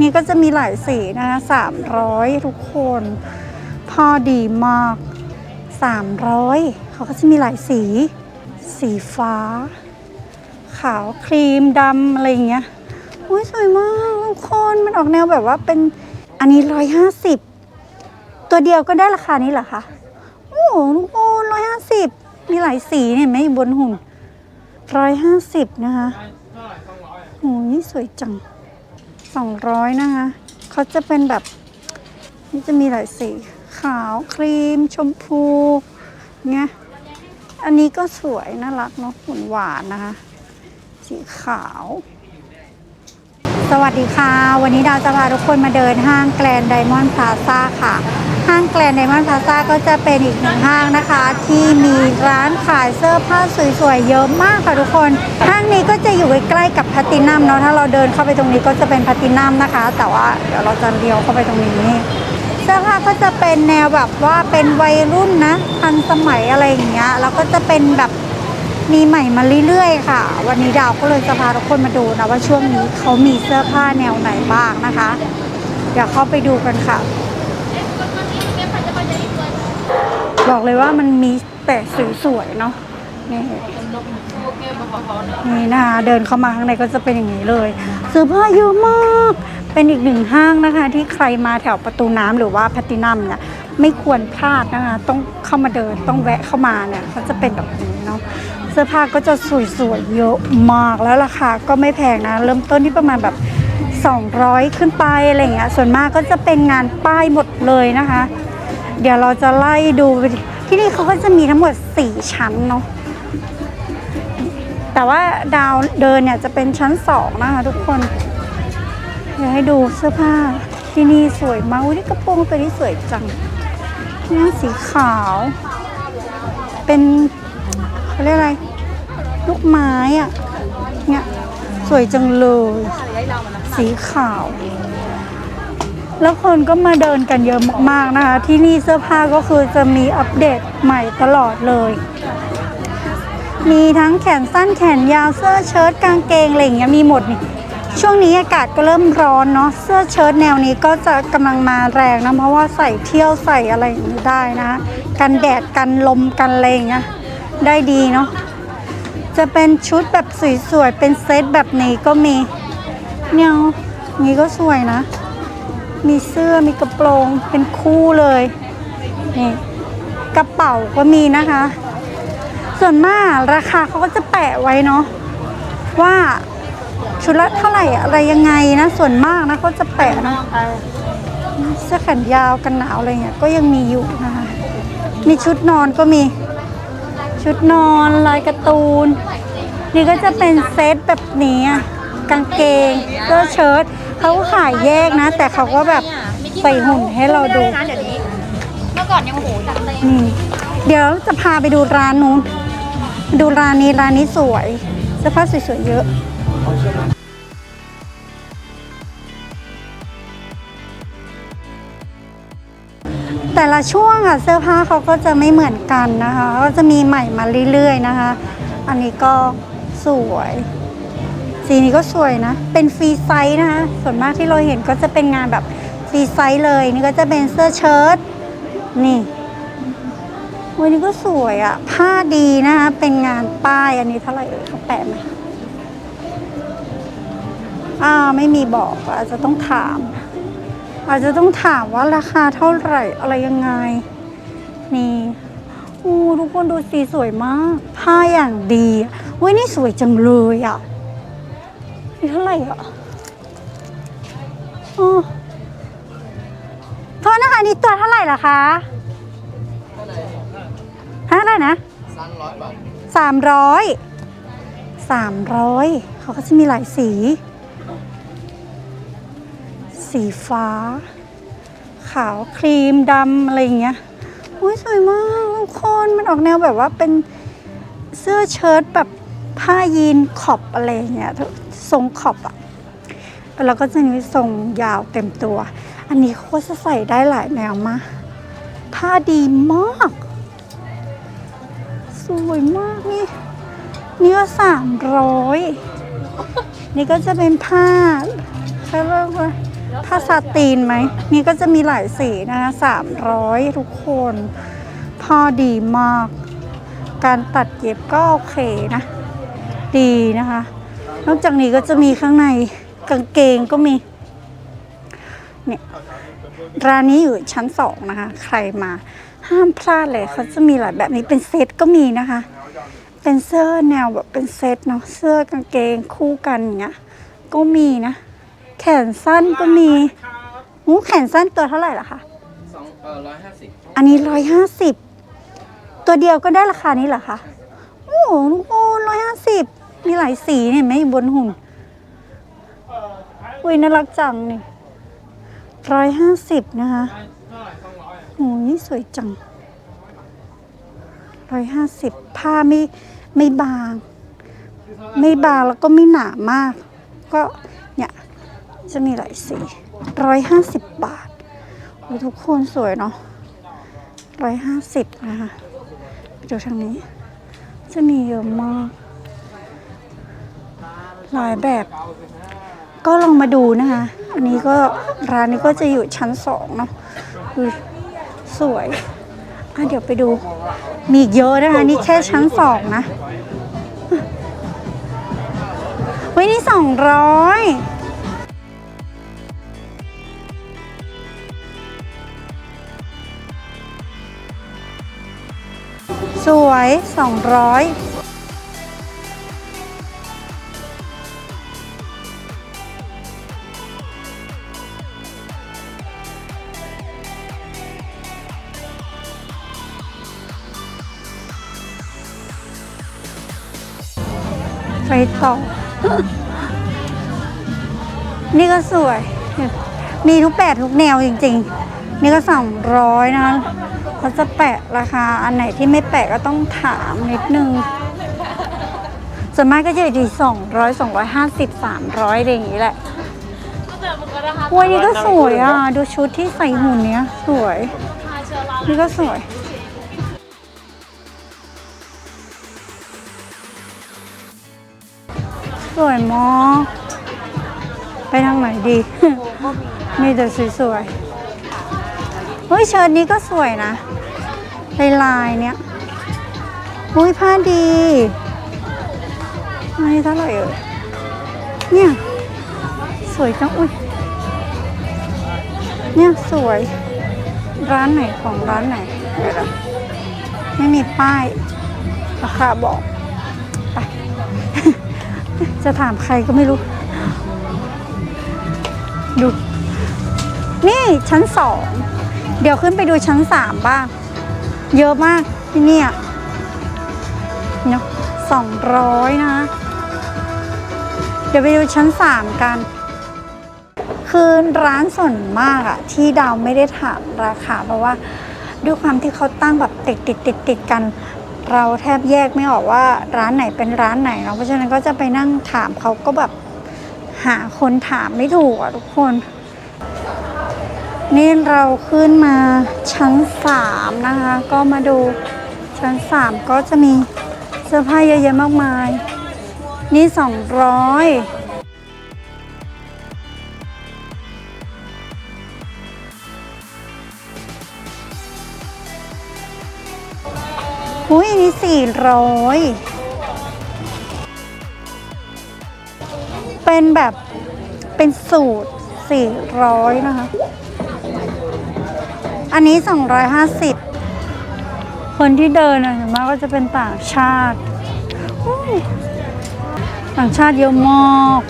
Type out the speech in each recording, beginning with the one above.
นี่ก็จะมีหลายสีนะคะสามร้อยทุกคนพอดีมากสามร้อยเขาก็จะมีหลายสี สีฟ้า ขาวครีมดำอะไรอย่างเงี้ยอุ้ยสวยมากทุกคนมันออกแนวแบบว่าเป็นอันนี้ร้อยห้าสิบตัวเดียวก็ได้ราคานี้เหรอคะโอ้โหทุกคนร้อยห้าสิบมีหลายสีเห็นไหมบนหุ่นร้อยห้าสิบนะคะโอ้ยสวยจัง สองร้อยนะคะ เขาจะเป็นแบบ นี่จะมีหลายสี ขาวครีม ชมพูเงี้ยอันนี้ก็สวย น่ารักเนาะหุ่นหวานนะคะ สีขาว สวัสดีค่ะ วันนี้ดาวจะพาทุกคนมาเดินห้างแกลนไดมอนด์พลาซ่าค่ะ ห้างแกลนไดมอนด์พลาซ่าก็จะเป็นอีกหนึ่งห้างนะคะ ที่มีร้านขายเสื้อผ้าสวยๆ เยอะมากค่ะทุกคน ห้างนี้ก็จะอยู่ใกล้ๆกับพลตตินัมเนาะถ้าเราเดินเข้าไปตรงนี้ก็จะเป็นพลตตินัมนะคะ แต่ว่าเดี๋ยวเราจะเลี้ยวเข้าไปตรงนี้เสื้อผ้าก็จะเป็นแนวแบบว่าเป็นวัยรุ่นนะทันสมัยอะไรอย่างเงี้ยแล้วก็จะเป็นแบบ มีใหม่มาเรื่อยๆ ค่ะ วันนี้ดาวก็เลยจะพาทุกคนมาดูนะว่าช่วงนี้เขามีเสื้อผ้าแนวไหนบ้างนะคะ เดี๋ยวเข้าไปดูกันค่ะ บอกเลยว่ามันมีแต่สวยๆเนาะนี่นี่นะคะเดินเข้ามาข้างในก็จะเป็นอย่างนี้เลยเสื้อผ้าเยอะมาก เป็นอีกหนึ่งห้างนะคะ ที่ใครมาแถวประตูน้ำหรือว่าแพตินัมเนี่ยไม่ควรพลาดนะคะ ต้องเข้ามาเดินต้องแวะเข้ามาเนี่ยเขาจะเป็นแบบนี้เนาะ สื้อผ้าก็จะสวยๆเยอะมากแล้วราคาก็ไม่แพงนะ เริ่มต้นที่ประมาณแบบ 200 ขึ้นไปอะไรเงี้ยส่วนมากก็จะเป็นงานป้ายหมดเลยนะคะ เดี๋ยวเราจะไล่ดูที่นี่เขาก็จะมีทั้งหมด 4 ชั้นเนาะแต่ว่าดาวเดินเนี่ยจะเป็นชั้น 2 นะคะทุกคนเดี๋ยวให้ดูเสื้อผ้าที่นี่สวยมากอุ้ยนี่กระโปรงตัวนี้สวยจังนี่สีขาว เป็นเขาเรียกอะไร ลูกไม้อะเนี่ยสวยจังเลย สีขาว แล้วคนก็มาเดินกันเยอะมากๆนะคะ ที่นี่เสื้อผ้าก็คือจะมีอัปเดตใหม่ตลอดเลย มีทั้งแขนสั้นแขนยาวเสื้อเชิ้ตกางเกงอะไรอย่างเงี้ยมีหมดนี่ช่วงนี้อากาศก็เริ่มร้อนเนาะเสื้อเชิ้ตแนวนี้ก็จะกำลังมาแรงนะเพราะว่าใส่เที่ยวใส่อะไรอย่างนี้ได้นะ กันแดดกันลมกันอะไรอย่างเงี้ยได้ดีเนาะ จะเป็นชุดแบบสวยๆ เป็นเซตแบบนี้ก็มีเนี่ยนี้ก็สวยนะ มีเสื้อมีกระโปรงเป็นคู่เลยนี่กระเป๋าก็มีนะคะ ส่วนมากราคาเขาก็จะแปะไว้เนาะว่าชุดละเท่าไหร่อะไรยังไงนะส่วนมากนะเขาจะแปะนะเสื้อแขนยาวกันหนาวอะไรเงี้ยก็ยังมีอยู่นะคะมีชุดนอนก็มี ชุดนอนลายการ์ตูน นี่ก็จะเป็นเซตแบบนี้อะกางเกงเสื้อเชิ้ตเขาก็ขายแยกนะ แต่เขาก็แบบใส่หุ่นให้เราดูนะเดี๋ยวนี้ เมื่อก่อนยังโอ้โหจัดเต็มนี่เดี๋ยวจะพาไปดูร้านนู้น ดูร้านนี้ร้านนี้สวยเสื้อผ้าสวยๆเยอะ แต่ละช่วงอะเสื้อผ้าเขาก็จะไม่เหมือนกันนะคะ ก็จะมีใหม่มาเรื่อยๆนะคะ อันนี้ก็สวย สีนี้ก็สวยนะ เป็นฟรีไซส์นะคะ ส่วนมากที่เราเห็นก็จะเป็นงานแบบฟรีไซส์เลย นี่ก็จะเป็นเสื้อเชิ้ตนี่วันนี้ก็สวยอะ่ะ ผ้าดีนะคะ เป็นงานป้ายอันนี้เท่าไหร่เอ่ยเขาแปะไหมอ่าไม่มีบอกอาจจะต้องถาม อาจจะต้องถามว่าราคาเท่าไหร่อะไรยังไง นี่อู้ทุกคนดูสีสวยมาก ผ้าอย่างดีเว้ยนี่สวยจังเลยอะ่ะนี่เท่าไหร่อะอ๋อโทษนะคะนี่ตัวเท่าไหร่ล่ะคะฮะอะไรนะสามร้อยสามร้อยเขาก็จะมีหลายสี สีฟ้า ขาวครีมดำอะไรอย่างเงี้ยอุ้ยสวยมากทุกคนมันออกแนวแบบว่าเป็นเสื้อเชิ้ตแบบผ้ายีนขอบอะไรเงี้ยทรงขอบอะแล้วก็จะมีทรงยาวเต็มตัว อันนี้เขาก็จะใส่ได้หลายแนวมากผ้าดีมาก สวยมากนี่นี่ก็สามร้อยนี่ก็จะเป็นผ้าเขาเรียกว่า ผ้าซาตีนไหม นี่ก็จะมีหลายสีนะคะสามร้อยทุกคน พอดีมาก การตัดเย็บก็โอเคนะ ดีนะคะ นอกจากนี้ก็จะมีข้างในกางเกงก็มี เนี่ย ร้านนี้อยู่ชั้นสองนะคะ ใครมาห้ามพลาดเลยเขาจะมีหลายแบบนี้เป็นเซตก็มีนะคะ เป็นเสื้อแนวแบบเป็นเซตเนาะเสื้อกางเกงคู่กันอย่างเงี้ยก็มีนะ แขนสั้นก็มีหูแขนสั้นตัวเท่าไหร่ล่ะคะสองเออร้อยห้าสิบอันนี้ร้อยห้าสิบตัวเดียวก็ได้ราคานี้เหรอคะโอ้โหโอ้ร้อยห้าสิบมีหลายสีเนี่ยไหมบนหุ่นอุ้ยน่ารักจังนี่ร้อยห้าสิบนะคะโอ้ยสวยจังร้อยห้าสิบผ้าไม่ไม่บาง ไม่บางแล้วก็ไม่หนามาก ก็เนี่ย จะมีหลายสีร้อยห้าสิบบาทโอ้ยทุกคนสวยเนาะร้อยห้าสิบนะคะไปดูทางนี้ จะมีเยอะมาก หลายแบบ ก็ลองมาดูนะคะ อันนี้ก็ร้านนี้ก็จะอยู่ชั้นสองเนาะสวยอะเดี๋ยวไปดู มีเยอะนะคะ นี่แค่ชั้นสองนะเฮ้ยนี่สองร้อย สวยสองร้อยไปต่อ นี่ก็สวย มีทุกแบบทุกแนวจริง ๆ นี่ก็สองร้อยนะ เขาจะแปะราคา อันไหนที่ไม่แปะก็ต้องถามนิดนึง ส่วนมากก็จะอยู่ที่สองร้อยสองร้อยห้าสิบสามร้อยอะไรอย่างนี้แหละวันนี้ก็สวยอะ ดูชุดที่ใส่หุ่นเนี้ย สวย นี่ก็สวยสวยมากไปทางไหนดี มีแต่สวยๆ เฮ้ยเชิ้ตนี้ก็สวยนะลายลายเนี้ยอุ้ยผ้าดีอันนี้เท่าไหร่เอ่ยเนี่ยสวยจังอุ้ยเนี่ยสวยร้านไหนของร้านไหนเดี๋ยวนะไม่มีป้ายราคาบอกไปจะถามใครก็ไม่รู้ ดู นี่ชั้นสอง เดี๋ยวขึ้นไปดูชั้นสามบ้าง เยอะมากที่นี่เนาะสองร้อยนะ เดี๋ยวไปดูชั้นสามกัน คือร้านส่วนมากอะที่ดาวไม่ได้ถามราคาเพราะว่าด้วยความที่เขาตั้งแบบติดติดติดติดกัน เราแทบแยกไม่ออกว่าร้านไหนเป็นร้านไหนเนาะเพราะฉะนั้นก็จะไปนั่งถามเขาก็แบบหาคนถามไม่ถูกอะทุกคน นี่เราขึ้นมาชั้นสามนะคะ ก็มาดูชั้นสามก็จะมีเสื้อผ้าเยอะแยะมากมาย นี่สองร้อยอุ้ยนนี่สี่ร้อยเป็นแบบเป็นสูตรสี่ร้อยนะคะ อันนี้ 250 คนที่เดินอะส่วนมากก็จะเป็นต่างชาติ ต่างชาติเยอะมาก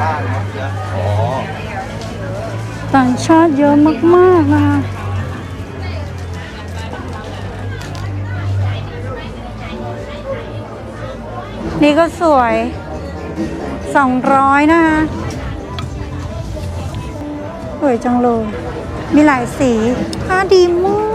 ต่างนะอ๋อต่างชาติเยอะมากๆนะคะนี่ก็สวย 200 นะคะ สวยจังเลย มีหลายสีอ่าดีมาก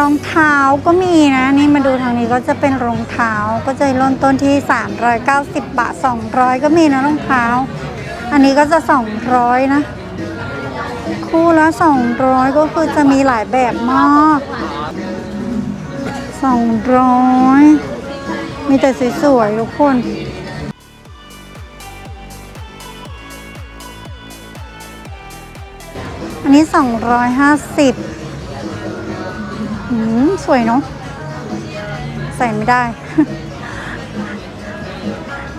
รองเท้าก็มีนะ นี่มาดูทางนี้ก็จะเป็นรองเท้าก็จะเริ่มต้นที่ 390 บาท 200 ก็มีนะรองเท้า อันนี้ก็จะ 200 นะ คู่ละ 200 ก็คือจะมีหลายแบบมาก200 มีแต่สวยๆทุกคนอันนี้ 250 อืมสวยเนาะใส่ไม่ได้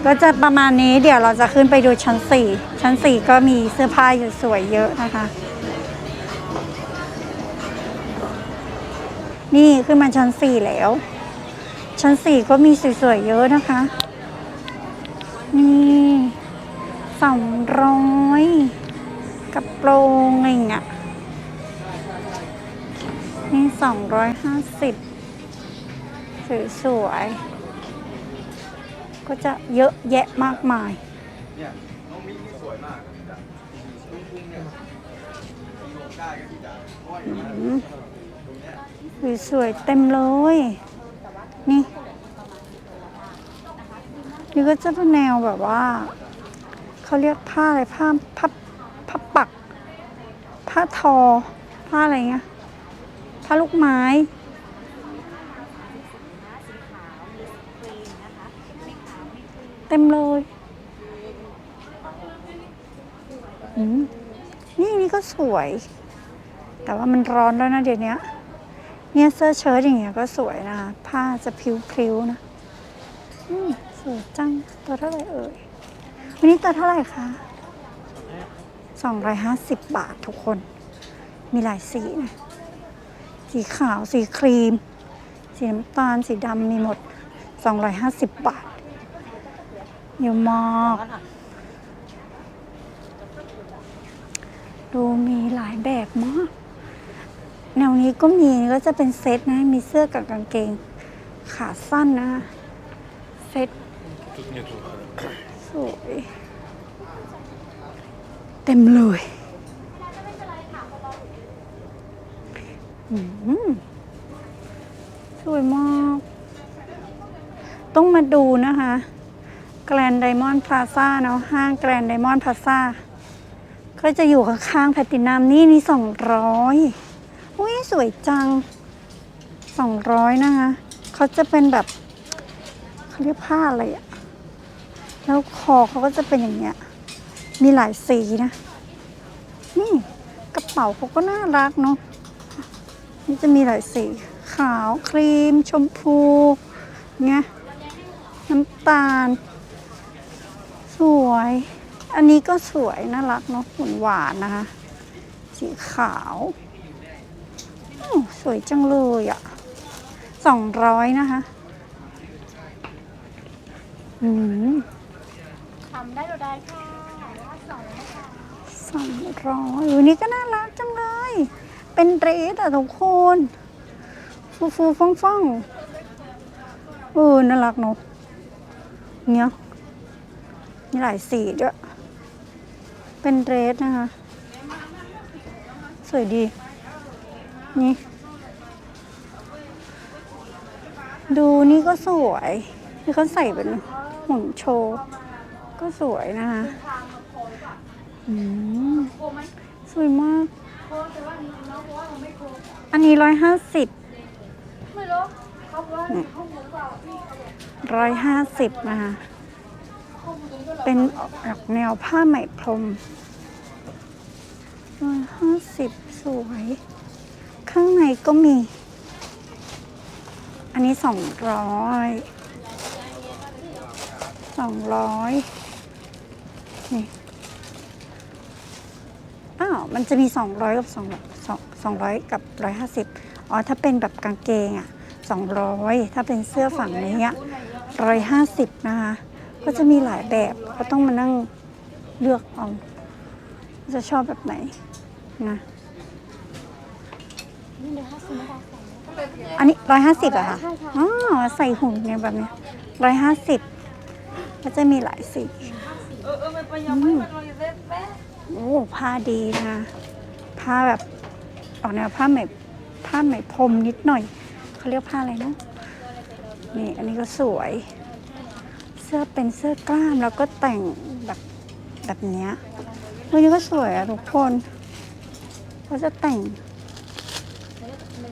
ก็จะประมาณนี้เดี๋ยวเราจะขึ้นไปดูชั้น4ชั้น4ก็มีเสื้อผ้าอยู่สวยเยอะนะคะ นี่ขึ้นมาชั้น4แล้ว ชั้น4ก็มีสวยๆเยอะนะคะ นี่สองร้อยกระโปรงอะไรอย่าเงี้ย นี่สองร้อยห้าสิบสวยๆก็จะเยอะแยะมากมายเนี่ยน้องมิ้นนี่สวยมากครับพี่จ๋าลุงพุงเนี่ยลงได้ครับพี่จ๋าห้อยมาตรงเนี้ยสวยๆเต็มเลย นี่ นี่ก็จะเป็นแนวแบบว่า เขาเรียกผ้าอะไรผ้าผ้าผ้าปัก ผ้าทอ ผ้าอะไรเงี้ย ผ้าลูกไม้เต็มเลยอืมนี่นี่ก็สวย แต่ว่ามันร้อนแล้วนะเดี๋ยวนี้เนี่ยเสื้อเชิ้ตอย่างเงี้ยก็สวยนะคะ ผ้าจะพริ้วๆนะอืมสวยจัง ตัวเท่าไหร่เอ่ย วันนี้ตัวเท่าไหร่คะสองร้อยห้าสิบบาททุกคน มีหลายสีนะ สีขาว สีครีม สีน้ำตาล สีดำมีหมดสองร้อยห้าสิบบาทเยอะมากดูมีหลายแบบมาก แนวนี้ก็มีก็จะเป็นเซตนะ มีเสื้อกับกางเกง ขาสั้นนะ เซตสวย เต็มเลยอืม สวยมาก ต้องมาดูนะคะ แกรนไดมอนด์พลาซ่าเนาะห้างแกรนไดมอนด์พลาซ่าก็จะอยู่ข้างๆแพลตินัมนี่นี่สองร้อยอุ้ยสวยจังสองร้อยนะคะเขาจะเป็นแบบเขาเรียกผ้าอะไรอะแล้วคอเขาก็จะเป็นอย่างเงี้ย มีหลายสีนะ นี่กระเป๋าเขาก็น่ารักเนาะ นี่จะมีหลายสีขาวครีม ชมพูเงี้ยน้ำตาล สวย อันนี้ก็สวย น่ารักเนาะหวานหวานๆนะคะ สีขาวอ้าวสวยจังเลยอะสองร้อยนะคะ อืมทำได้หรือได้ค่ะว่าสองนะคะสองร้อยวันนี้ก็น่ารักจังเลย เป็นเรสอะทุกคน ฟูฟูฟ่องฟ่องเออน่ารักเนอะเนี้ยมีหลายสีด้วย เป็นเรสนะคะ สวยดี นี่ ดูนี่ก็สวยนี่เขาใส่เป็นหุ่นโชว์ ก็สวยนะคะ อืม สวยมาก อันนี้ร้อยห้าสิบไม่รู้เขาว่าเขาหมุนเปล่าพี่ร้อยห้าสิบนะคะ เป็นออกแนวผ้าไหมพรมร้อยห้าสิบสวย ข้างในก็มี อันนี้สองร้อยสองร้อยนี่อ้าวมันจะมีสองร้อยกับสองสองสองร้อย กับร้อยห้าสิบอ๋อ ถ้าเป็นแบบกางเกงอะสองร้อยถ้าเป็นเสื้อฝั่งนี้อะร้อยห้าสิบนะคะ ก็จะมีหลายแบบ ก็ต้องมานั่งเลือกเอาว่าจะชอบแบบไหนนะนี่เดี๋ยวห้าสิบไม่ได้สองอันนี้ร้อยห้าสิบอะค่ะ อ๋อ ใส่หุ่นเนี่ยแบบเนี้ร้อยห้าสิบก็จะมีหลายสีอืมโอ้ผ้าดีนะ ผ้าแบบ ออกแนวผ้าไหมผ้าไหมพรมนิดหน่อยเขาเรียกผ้าอะไรนะนี่อันนี้ก็สวย เสื้อเป็นเสื้อกล้ามแล้วก็แต่งแบบแบบเนี้ยวันนี้ก็สวยอะทุกคนเขาจะแต่ง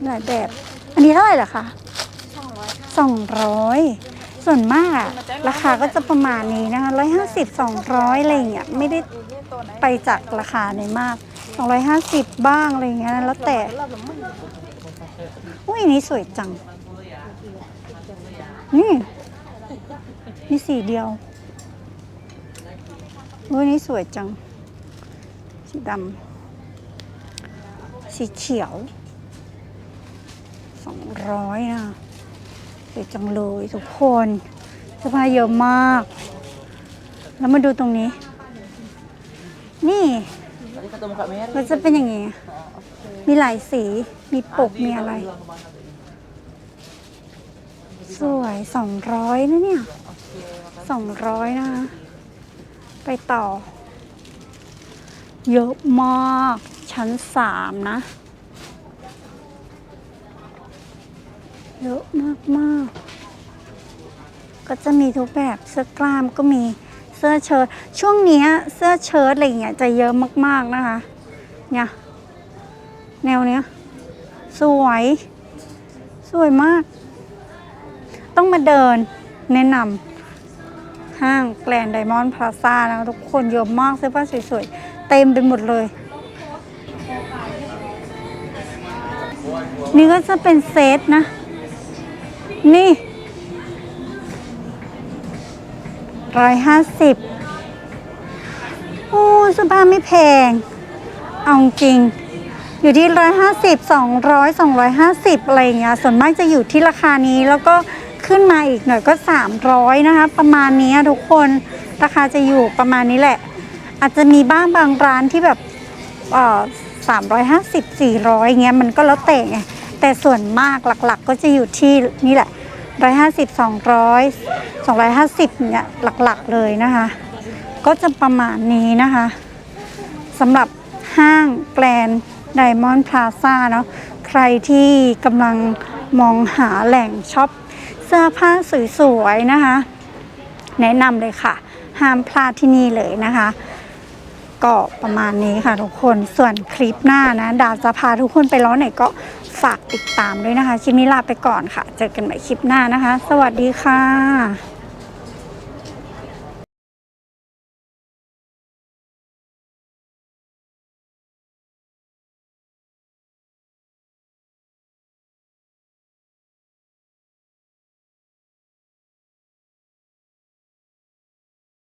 หลายแบบ อันนี้เท่าไหร่ล่ะคะสองร้อยค่ะสองร้อยส่วนมาก ราคาก็จะประมาณนี้นะคะร้อยห้าสิบสองร้อยอะไรอย่างเงี้ยไม่ได้ไปจากราคาไหนมาก สองร้อยห้าสิบบ้างอะไรอย่างเงี้ยแล้วแต่อุ้ยอันนี้สวยจัง นี่มีสีเดียวอุ้ยนนี้สวยจัง สีดำสีเขียวสองร้อยนะสวยจังเลยทุกคนเสื้อผ้าเยอะมาก แล้วมาดูตรงนี้ นี่ มันจะเป็นอย่างงี้ มีหลายสี มีปก มีอะไร สวยสองร้อยนะเนี่ยสองร้อยนะคะไปต่อ เยอะมาก ชั้นสามนะ เยอะมากมากๆก็จะมีทุกแบบเสื้อกล้ามก็มี เสื้อเชิ้ตช่วงนี้เสื้อเชิ้ตอะไรเงี้ยจะเยอะมากๆนะคะเนี่ยแนวเนี้ยสวย สวยมาก ต้องมาเดินแนะนำห้างแกลนไดมอนด์พลาซ่านะทุกคนเยอะมากเสื้อผ้าสวยๆ เต็มไปหมดเลย นี่ก็จะเป็นเซตนะ นี่ ร้อยห้าสิบโอ้เสื้อผ้าไม่แพง เอาจริง อยู่ที่ร้อยห้าสิบสองร้อยสองร้อยห้าสิบอะไรอย่างเงี้ย ส่วนมากจะอยู่ที่ราคานี้แล้วก็ขึ้นมาอีกหน่อยก็สามร้อยนะคะ ประมาณนี้ทุกคนราคาจะอยู่ประมาณนี้แหละ อาจจะมีบ้างบางร้านที่แบบเอ่อสามร้อยห้าสิบสี่ร้อยเงี้ยมันก็แล้วแต่ไงแต่ส่วนมากหลักๆ ก็จะอยู่ที่นี่แหละ ร้อยห้าสิบสองร้อยสองร้อยห้าสิบเนี่ยหลักๆเลยนะคะ ก็จะประมาณนี้นะคะสำหรับห้างแกลนไดมอนด์พลาซ่าเนาะใครที่กำลังมองหาแหล่งช็อปเสื้อผ้าสวยๆนะคะ แนะนำเลยค่ะ ห้ามพลาดที่นี่เลยนะคะ ก็ประมาณนี้ค่ะทุกคนส่วนคลิปหน้านะ ดาวจะพาทุกคนไปร้อนไหนก็ ฝากติดตามด้วยนะคะ คลิปนี้ลาไปก่อนค่ะ เจอกันใหม่คลิปหน้านะคะ สวัสดีค่ะ